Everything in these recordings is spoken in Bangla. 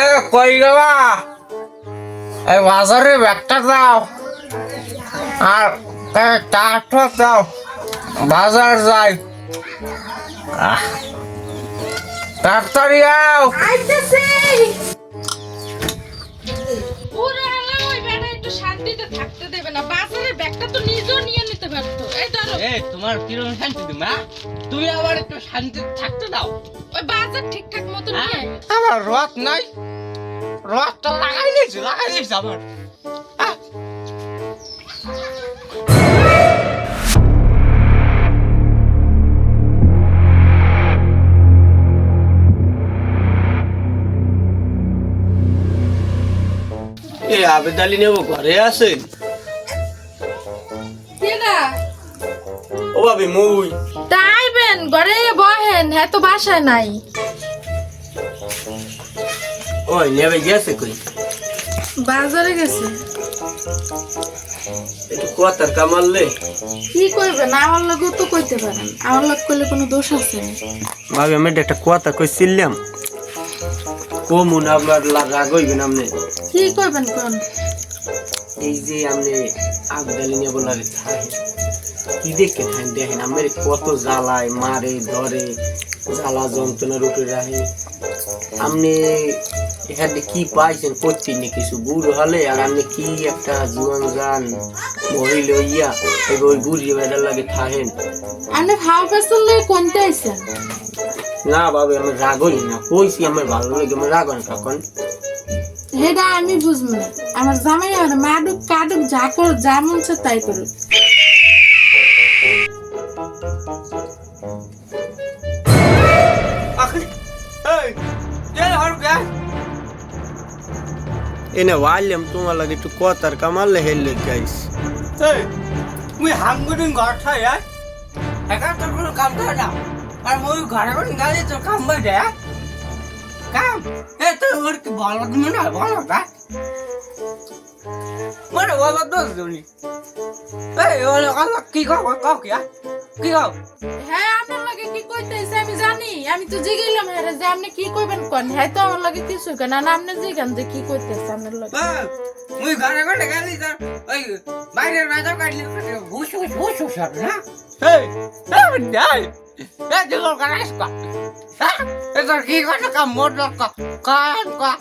এ কই এই বাজারে ব্যাগটা দাও। আর চারটা দাও। বাজার যাই। তাড়াতাড়ি আও। আইতেছি। ওরে আল্লাহ ওই বেটা একটু শান্তিতে থাকতে দেবে না। বাজারের ব্যাগটা তো নিজেও নিয়ে নিতে পারতো এই ধরো। এ তোমার কীরকম শান্তি তুমি হ্যাঁ? তুমি আবার একটু শান্তি থাকতে দাও। ওই বাজার ঠিকঠাক মতো নিয়ে আমার রথ নাই। রথটা লাগাই নিয়েছি লাগাই নিয়েছি আমার এ আবেদালি নেব ঘরে আছেন? ও ভাবি মুই। তাইবেন ঘরে বহেন হ্যাঁ তো বাসায় নাই। ওই নেবে গেছে কই? বাজারে গেছে। একটু কথার কামাললে কি কইবেন আমার লগেও তো কইতে পারেন। আমার লগ করলে কোনো দোষ আছে ভাবি আমি একটা কথা কইছিলাম কমুন আপনার রাগ হইবেন আপনি কি কইবেন কোন? এই যে আপনি আবেদালি নেব লাগে থাকে কি দেখে দেখেন আমার কত জ্বালায় মারে ধরে জ্বালা যন্ত্রণার উপরে রাখে আপনি এখানে কি পাইছেন করতেন কিছু? বুড়ো হলে আর আপনি কি একটা জীবন যান? মহিলা ইয়া এবার ওই বুড়ি বেড়ার লাগে থাকেন আপনি খাওয়া পেছন লয়ে কোনতে আইছেন? না বাবা আমি রাগই না। কইছি আমার ভালো লাগে আমি রাগ না তখন। হেডা আমি বুঝব না। আমার জামাই আর মাডুক কাডুক যা কর যা মন তাই করুক। এনে ওয়াইলাম তোমার লাগে একটু কথার কামালে হেললে গাইস। মুই হাঙ্গুদিন ঘর আয় একা তোর কোনো কাম করে না। আর মুই ঘরে করে গাড়ি তোর কাম দে কাম? এ তোর কি ভালো তুমি না ভালো মানে ভালো তো তুমি এই ওলে কথা কি কও কও কি আ? কি কও হ্যাঁ আপনার লাগে কি কইতেছে আমি জানি। আমি তো জিগাইলাম হ্যাঁ যে আপনি কি কইবেন কোন? হ্যাঁ তো আমার লাগে কিছু কেন না। আপনি জিগান যে কি কইতেছে আপনার লাগে। মুই ঘরে করে গাড়ি তোর ওই বাইরের রাজা কাটলি হুশ হুশ হুশ হুশ না? এই যাই এই দিগল কারাস কা। হ্যাঁ? তোর কি কথা? কাম মোর কা কান কা।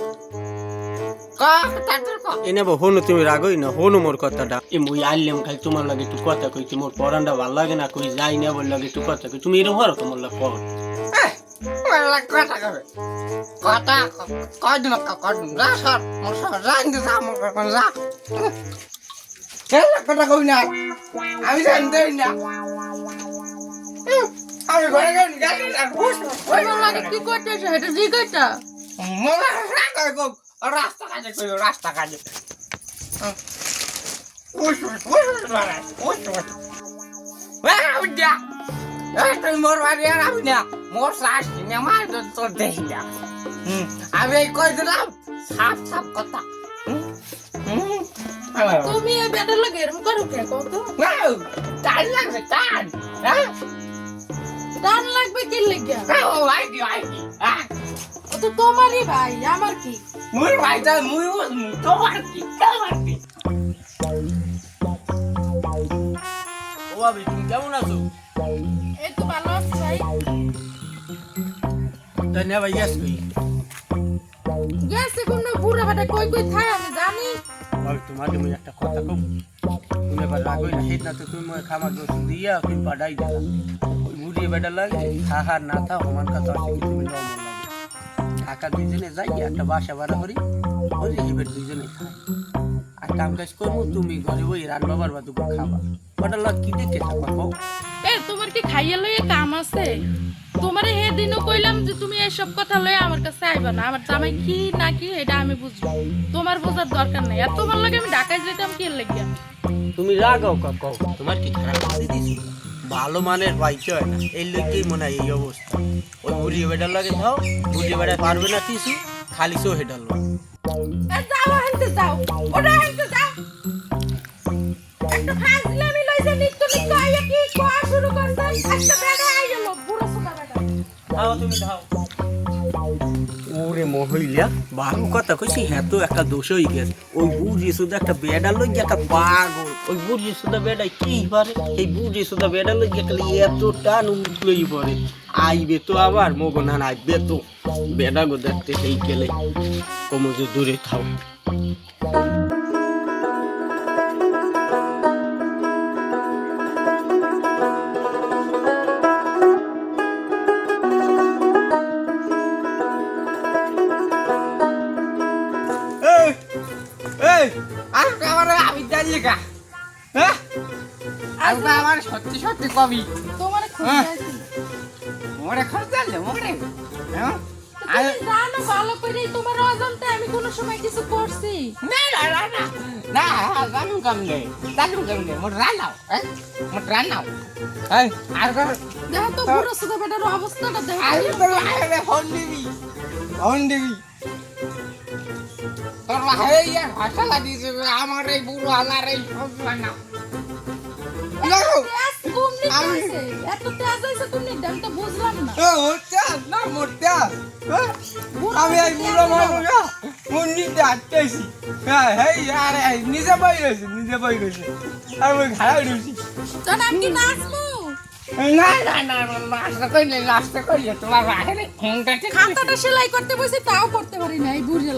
কা তাতর কা। এনে বা হনু তুমি রাগই না হনু মোর কথাটা। এ মুই আইলাম খালি তোমার লাগে একটু কথা কইছি মোর পরানটা ভালো লাগে না কই যাই না বল লাগে একটু কথা কই। তুমি এরকম হরো তোমার লাগে কর কথা কবে? কথা কয় দিন কয় দিন যা সর মোর সর যাই দিস আমার কোন যা। কথা কই না আমি জানতে না। আমি ঘরে গেলাম হুশ আপনার লাগে কি কইতেছে এটা জিগাইতা মোলা রাস্তা কো রাস্তা কাজে কই রাস্তা কাজে ওই ওই মারা ওই ওই ওয়া উদ্যা এই তুই মোর বাড়ি আর আমি না মোর শ্বাস নিয়ে মার তো তোর দেখি না হুম, আমি এই কই দিলাম সাপ সাপ কথা হুম, হুম, তুমি এই বেটার লাগে এরকম করো কে কত নাও, টান লাগছে টান হ্যাঁ টান লাগবে কি লাগে ও ভাই কি ভাই কি হ্যাঁ ও তো তোমারই ভাই আমার কি মুই ভাইটা মুই ও তুমি কেমন আছো? এই তো ভালো আছি ভাই। তাই ভাই গেছ কই? গেছে কোন বুড়া বেটা কই কই থাই আমি জানি। ভাবি একটা কথা কম। তুমি এবার না তো তুমি মোর খামার দোষ দিয়া তুমি পাড়াই দিলা ওই বুড়ি বেটা লাগে থাকা না থা সমান কথা আছে তুমি নমন লাগে থাকা দুইজনে যাই একটা বাসা ভাড়া করি ওই হিবের দুইজনে খাই। আর কাম কাজ করব তুমি ঘরে ওই রান্না বারবা দুপুর খাবা। ওটা লাগ কি দেখে থাকবা কও এ তোমার কি খাইয়া লইয়ে কাম আছে? তোমারে হে দিনও কইলাম যে তুমি এসব কথা লয়ে আমার কাছে আইবা না। আমার জামাই কি না কি এটা আমি বুঝব। তোমার বোঝার দরকার নাই। আর তোমার লাগে আমি ঢাকায় যেতাম কি লাগিয়া? তুমি রাগাও কা তোমার কি খারাপ? দিছি ভালো মানের পাইতে হয় না। এই লোককেই মনে হয় এই অবস্থা। ওই বুড়ি বেটার লাগে যাও বুড়ি বেটায় পারবে না কিছু খালি সো হেডাল এ যাও হানতে যাও ওটা হানতে যাও। একটা ফাজলামি লইছে নিত্য নিত্য আইয়া কি কোয়া শুরু করছেন একটা বেড়া আইয়া লোক বুড়ো সোনা বেড়া থাও তুমি থাও মহিলা। বারো কথা কইছি হ্যাঁ তো একটা দোষ হয়ে গেছে। ওই বুড়ি শুধু একটা বেডা লই একটা পাগল। ওই বুড়ি শুধু বেডা কি পারে? এই বুড়ি শুধু বেডা লই গেলে এত টান উঠলই পরে আইবে তো আবার মগো না আইবে তো। বেডা গো দেখতে সেই গেলে। কমজো দূরে থাও। কা হ্যাঁ? আমার সত্যি সত্যি কবি। তোমার হ্যাঁ। মোরে মোরে হ্যাঁ? জানো ভালো করে তোমার অজান্তে আমি কোনো সময় কিছু করছি। না না না না। না জানু কামলে জানু কামলে মোর রানাও হ্যাঁ? মোর রানাও এই আর কর দেখো তো বুড়ো সুদা বেটার অবস্থাটা দেখো আর তোর আরে ফোন দিবি ফোন দিবি। আমার এই বুড়ো আলার এই না। আমি- এই বুড়ো মানুষ আটকেছি হ্যাঁ হ্যাঁ আরে নিজে বই রয়েছে নিজে বই রয়েছে। আর ওই ঘাড়া নাচবো না না না নাস্তা করলে নাস্তা করলে তোমার বাইরে ফোনটা খাতাটা সেলাই করতে বসে তাও করতে পারি না এই বুড়িয়ার